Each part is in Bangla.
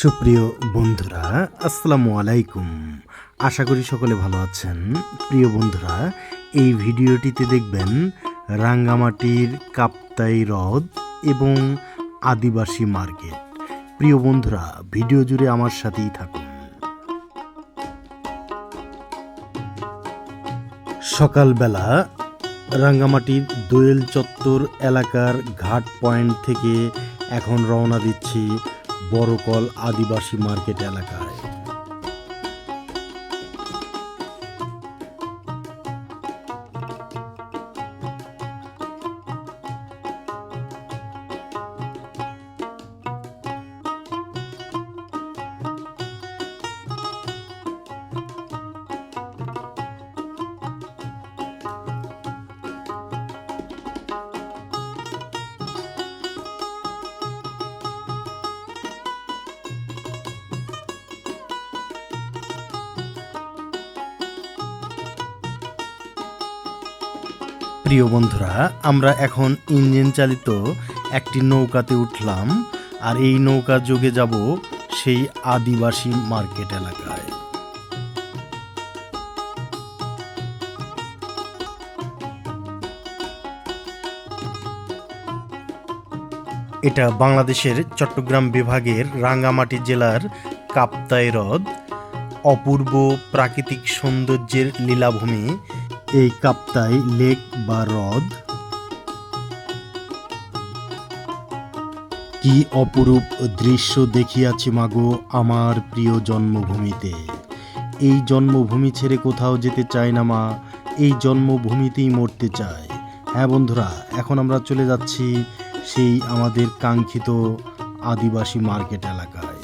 সুপ্রিয় বন্ধুরা, আসসালামু আলাইকুম। আশা করি সকলে ভালো আছেন। প্রিয় বন্ধুরা, এই ভিডিওটিতে দেখবেন রাঙ্গামাটির কাপ্তাই হ্রদ এবং আদিবাসী মার্কেট। প্রিয় বন্ধুরা, ভিডিও জুড়ে আমার সাথেই থাকুন। সকালবেলা রাঙ্গামাটির দোয়েল চত্বর এলাকার ঘাট পয়েন্ট থেকে এখন রওনা দিচ্ছি বড়কল আদিবাসী মার্কেট এলাকায় প্রিয় বন্ধুরা, আমরা এখন ইঞ্জিন চালিত একটি নৌকাতে উঠলাম আর এই নৌকা যোগে যাব সেই আদিবাসী মার্কেট এলাকায়। এটা বাংলাদেশের চট্টগ্রাম বিভাগের রাঙ্গামাটি জেলার কাপ্তাই হ্রদ। অপূর্ব প্রাকৃতিক সৌন্দর্যের লীলাভূমি এই কাপ্তাই লেক বা হ্রদ? কি অপরূপ দৃশ্য দেখিয়াছি মাগো আমার প্রিয় জন্মভূমিতে? এই জন্মভূমি ছেড়ে কোথাও যেতে চাই না মা, এই জন্মভূমিতেই মরতে চাই। হ্যাঁ বন্ধুরা, এখন আমরা চলে যাচ্ছি সেই আমাদের কাঙ্ক্ষিত আদিবাসী মার্কেট এলাকায়।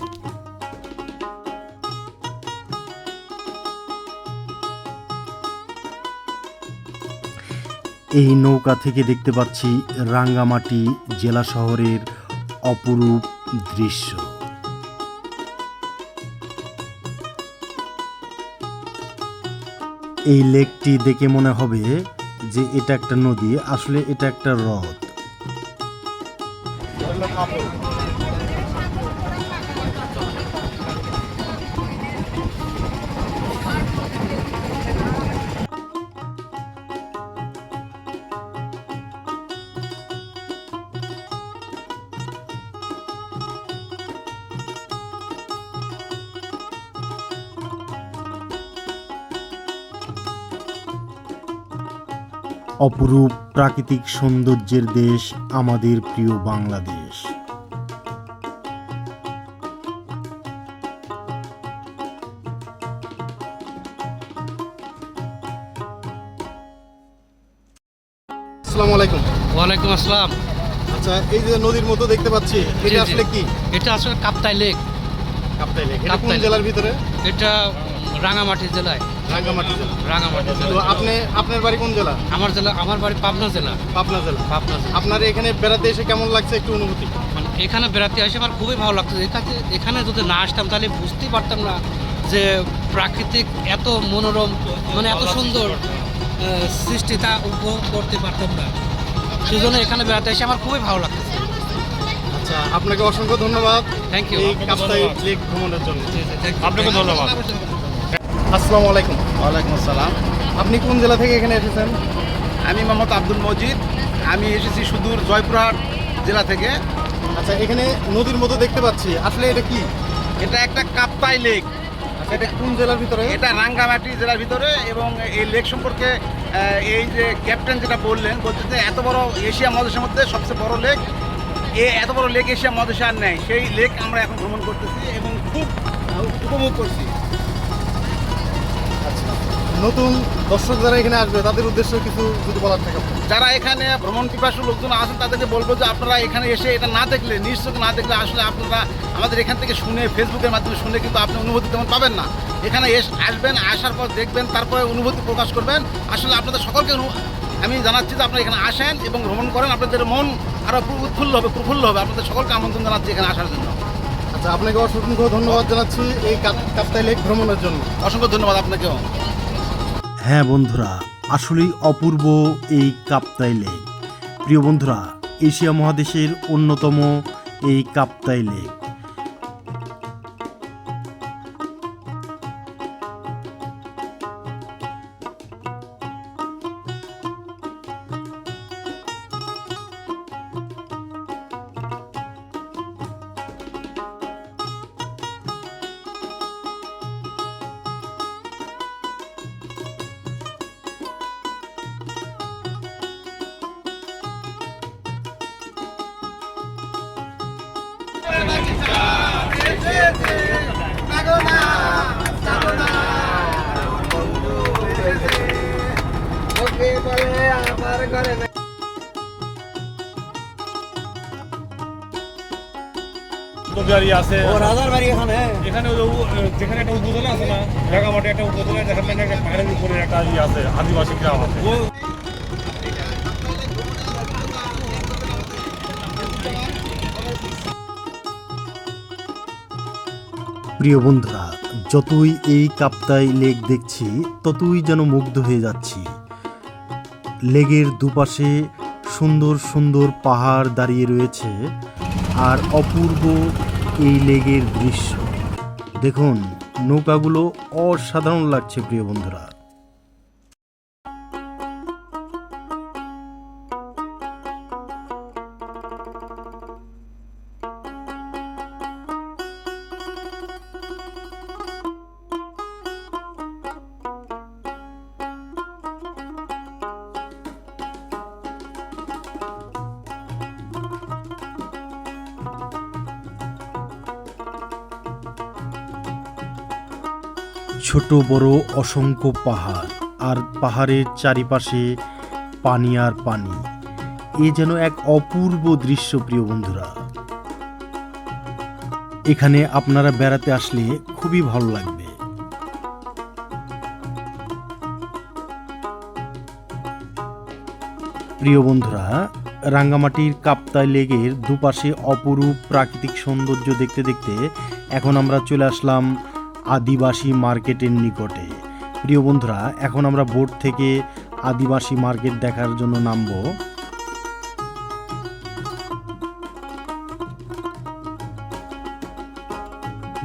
এই নৌকা থেকে দেখতে পাচ্ছি রাঙ্গামাটি জেলা শহরের অপরূপ দৃশ্য। এই লেকটি দেখে মনে হবে যে এটা একটা নদী, আসলে এটা একটা হ্রদ। অপরূপ প্রাকৃতিক সৌন্দর্যের দেশ আমাদের প্রিয় বাংলাদেশ। আসসালামু আলাইকুম। ওয়ালাইকুম আসসালাম। আচ্ছা এই যে নদীর মতো দেখতে পাচ্ছি এটা আসলে কি? এটা আসলে কাপ্তাই লেক। কাপ্তাই লেক। এটা কোন জেলার ভিতরে? এটা রাঙামাটি জেলায়। রাঙ্গামাটি জেলা। রাঙামাটি তো জেলা আপনি আপনার বাড়ি কোন জেলা? আমার জেলা আমার বাড়ি পাবনা জেলা। পাবনা জেলা। পাবনা জেলা। আপনার এখানে বেড়াতে এসে কেমন লাগছে একটু অনুভূতি? মানে এখানে বেড়াতে আসে আমার খুবই ভালো লাগতো এখানে এখানে যদি না আসতাম তাহলে বুঝতেই পারতাম না যে প্রাকৃতিক এত মনোরম মানে এত সুন্দর আহ, সৃষ্টি তা উপভোগ করতে পারতাম না। সেই জন্য এখানে বেড়াতে এসে আমার খুবই ভালো লাগতো আচ্ছা আপনাকে অসংখ্য ধন্যবাদ থ্যাংক ইউ এই কাপ্তাই লেক ভ্রমণের জন্য। আপনাকে ধন্যবাদ। আসসালামু আলাইকুম। ওয়ালাইকুম আসসালাম। আপনি কোন জেলা থেকে এখানে এসেছেন? আমি মোহাম্মদ আব্দুল মজিদ। আমি এসেছি সুদূর জয়পুরহাট জেলা থেকে। আচ্ছা এখানে নদীর মতো দেখতে পাচ্ছি। আসলে এটা কি? এটা একটা কাপ্তাই লেক। আচ্ছা এটা কোন জেলার ভিতরে? এটা রাঙ্গামাটি জেলার ভিতরে এবং এই লেক সম্পর্কে এই যে ক্যাপ্টেন যেটা বললেন বলছে যে এত বড় এশিয়া মহাদেশের মধ্যে সবচেয়ে বড় লেক। এ এত বড় লেক এশিয়া মহাদেশে আর নেয় সেই লেক আমরা এখন ভ্রমণ করতেছি এবং খুব উপভোগ করছি। নতুন দর্শক যারা এখানে আসবে, তাদের উদ্দেশ্য কিছু যদি বলার থাকে যারা এখানে ভ্রমণ পিপাসু লোকজন আছেন, তাদেরকে বলব যে আপনারা এখানে এসে এটা না দেখলে নিশ্চয় না দেখলে আসলে আপনারা আমাদের এখান থেকে শুনে ফেসবুকের মাধ্যমে শুনে কিন্তু আপনি অনুভূতি তেমন পাবেন না। এখানে এস আসবেন, আসার পর দেখবেন, তারপরে অনুভূতি প্রকাশ করবেন। আসলে আপনাদের সকলকে আমি জানাচ্ছি যে আপনারা এখানে আসেন এবং ভ্রমণ করেন। আপনাদের মন আরও উৎফুল্ল হবে, প্রফুল্ল হবে। আপনাদের সকলকে আমন্ত্রণ জানাচ্ছি এখানে আসার জন্য। আচ্ছা আপনাকে অসংখ্য ধন্যবাদ জানাচ্ছি এই কাপ- কাপ্তাই লেক ভ্রমণের জন্য। অসংখ্য ধন্যবাদ আপনাকেও। হ্যাঁ বন্ধুরা আসলেই অপূর্ব এই কাপ্তাই লেক। প্রিয় বন্ধুরা এশিয়া মহাদেশের অন্যতম এই কাপ্তাই লেক। গাড়ি আছে। এখানে? ওই যে উ- যেখানে একটা উপজেলা আছে না একটা উপজেলা যেখানে একটা পাহাড়ের উপরে একটা আছে আদিবাসী গ্রাম আছে। প্রিয় বন্ধুরা, যতই এই কাপ্তাই লেক দেখছি, ততই যেন মুগ্ধ হয়ে যাচ্ছি। লেগের দুপাশে সুন্দর সুন্দর পাহাড় দাঁড়িয়ে রয়েছে, আর অপূর্ব এই লেগের দৃশ্য। দেখুন, নৌকাগুলো অসাধারণ লাগছে, প্রিয় বন্ধুরা। ছোট বড় অসংখ্য পাহাড় আর পাহাড়ের চারিপাশে পানি আর পানি। এ যেন এক অপূর্ব দৃশ্য, প্রিয় বন্ধুরা। এখানে আপনারা বেড়াতে আসলে খুবই ভালো লাগবে। প্রিয় বন্ধুরা, রাঙ্গামাটির কাপ্তাই লেগের দুপাশে অপরূপ প্রাকৃতিক সৌন্দর্য দেখতে দেখতে এখন আমরা চলে আসলাম আদিবাসী মার্কেটের নিকটে। প্রিয় বন্ধুরা, এখন আমরা বোট থেকে আদিবাসী মার্কেট দেখার জন্য নামবো।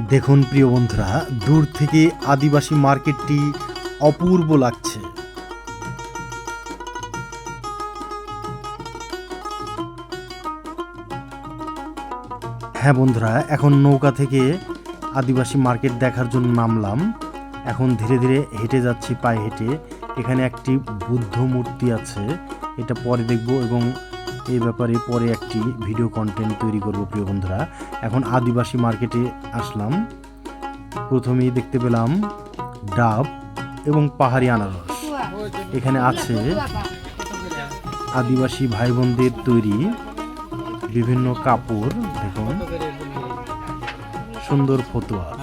দেখুন প্রিয় বন্ধুরা, দূর থেকে আদিবাসী মার্কেটটি অপূর্ব লাগছে। হ্যাঁ বন্ধুরা, এখন নৌকা থেকে আদিবাসী মার্কেট দেখার জন্য নামলাম। এখন ধীরে ধীরে হেঁটে যাচ্ছি, পায়ে হেঁটে। এখানে একটি বুদ্ধ মূর্তি আছে, এটা পরে দেখব এবং এই ব্যাপারে পরে একটি ভিডিও কন্টেন্ট তৈরি করব, প্রিয় বন্ধুরা। এখন আদিবাসী মার্কেটে আসলাম। প্রথমেই দেখতে পেলাম ডাব এবং পাহাড়ি আনারস। এখানে আছে আদিবাসী ভাই বোনদের তৈরি বিভিন্ন কাপড়। সুন্দর ফতুয়া।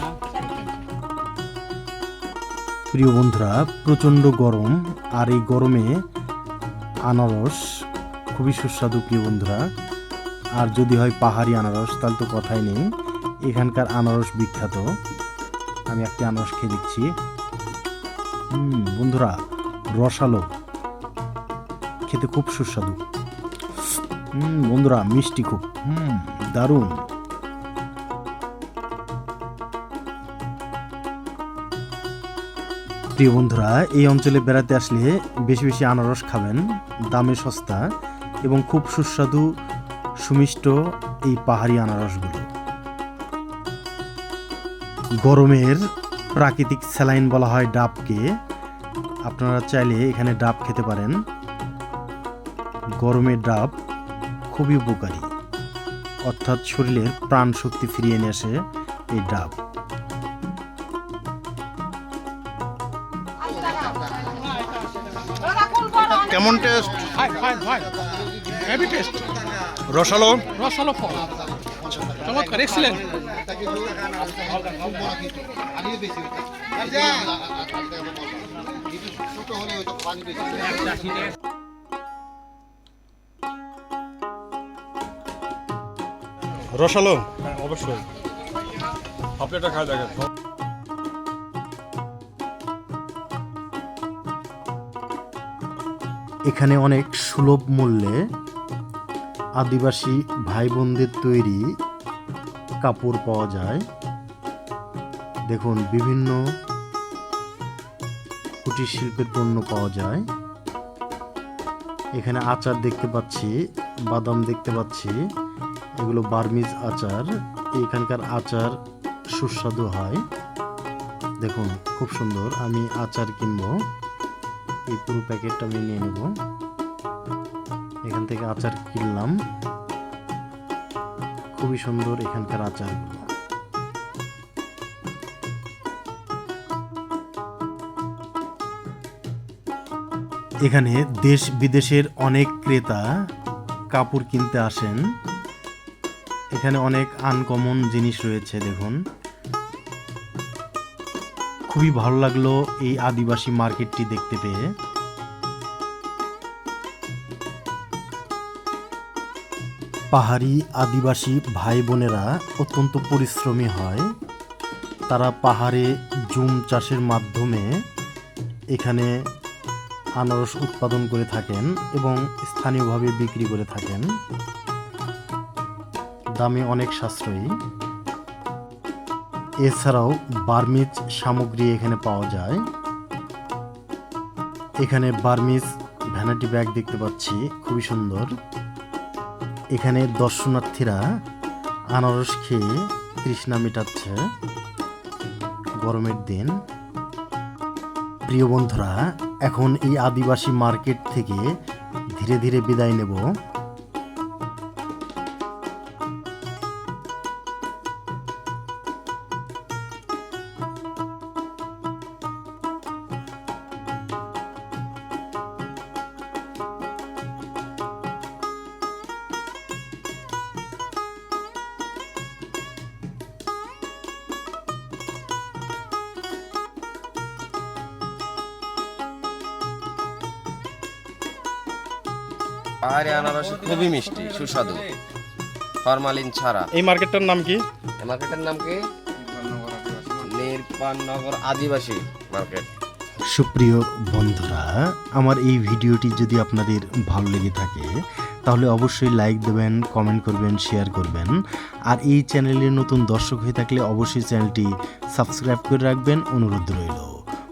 প্রিয় বন্ধুরা, প্রচণ্ড গরম, আর এই গরমে আনারস খুবই সুস্বাদু প্রিয় বন্ধুরা। আর যদি হয় পাহাড়ি আনারস, তাহলে তো কথাই নেই। এখানকার আনারস বিখ্যাত। আমি একটি আনারস খেয়ে দিচ্ছি হুম, বন্ধুরা, রসালো। খেতে খুব সুস্বাদু। হুম, বন্ধুরা, মিষ্টি খুব। হুম, দারুণ। প্রিয় বন্ধুরা, এই অঞ্চলে বেড়াতে আসলে বেশি বেশি আনারস খাবেন, দামে সস্তা এবং খুব সুস্বাদু, সুমিষ্ট এই পাহাড়ি আনারসগুলো। গরমের প্রাকৃতিক স্যালাইন বলা হয় ডাবকে। আপনারা চাইলে এখানে ডাব খেতে পারেন। গরমের ডাব খুবই উপকারী। অর্থাৎ শরীরের প্রাণ শক্তি ফিরিয়ে নিয়ে আসে এই ডাব। কেমন টেস্ট হেভি টেস্ট রসালো? রসালো ফল। চমৎকার এক্সিলেন্ট রসালো? হ্যাঁ অবশ্যই। আপনি এটা খাই দেখেন। এখানে অনেক সুলভ মূল্যে আদিবাসী ভাই বোনদের তৈরি কাপড় পাওয়া যায়। দেখুন, বিভিন্ন কুটির শিল্পের পণ্য পাওয়া যায়। এখানে আচার দেখতে পাচ্ছি, বাদাম দেখতে পাচ্ছি, এগুলো বার্মিজ আচার। এখানকার আচার সুস্বাদু হয়। দেখুন, খুব সুন্দর, আমি আচার কিনবো। এই পুরো প্যাকেটটা আমি নিয়ে নেব। এখান থেকে আচার কিনলাম। খুবই সুন্দর এখানকার আচার এখানে দেশ বিদেশের অনেক ক্রেতা কাপড় কিনতে আসেন। এখানে অনেক আনকমন জিনিস রয়েছে, দেখুন। খুবই ভালো লাগল এই আদিবাসী মার্কেটটি দেখতে পেয়ে। পাহাড়ি আদিবাসী ভাই বোনেরা অত্যন্ত পরিশ্রমী হয়। তারা পাহাড়ে জুম চাষের মাধ্যমে এখানে আনারস উৎপাদন করে থাকেন এবং স্থানীয়ভাবে বিক্রি করে থাকেন। দামে অনেক সাশ্রয়ী। এছাড়াও বার্মিজ সামগ্রী এখানে পাওয়া যায়। এখানে বার্মিজ ভ্যানাটি ব্যাগ দেখতে পাচ্ছি, খুবই সুন্দর। এখানে দর্শনার্থীরা আনারস খেয়ে তৃষ্ণা মেটাচ্ছে গরমের দিন। প্রিয় বন্ধুরা, এখন এই আদিবাসী মার্কেট থেকে ধীরে ধীরে বিদায় নেব। পাহাড়ি আনারস খুবই মিষ্টি সুস্বাদু। ফরমালিন ছাড়া। এই মার্কেটটার নাম কি? এই মার্কেটের নাম কি? নির্বাণনগর আদিবাসী মার্কেট। সুপ্রিয় বন্ধুরা আমার এই ভিডিওটি যদি আপনাদের ভালো লেগে থাকে তাহলে অবশ্যই লাইক দেবেন কমেন্ট করবেন শেয়ার করবেন। আর এই চ্যানেলের নতুন দর্শক হয়ে থাকলে অবশ্যই চ্যানেলটি সাবস্ক্রাইব করে রাখবেন। অনুরোধ রইল।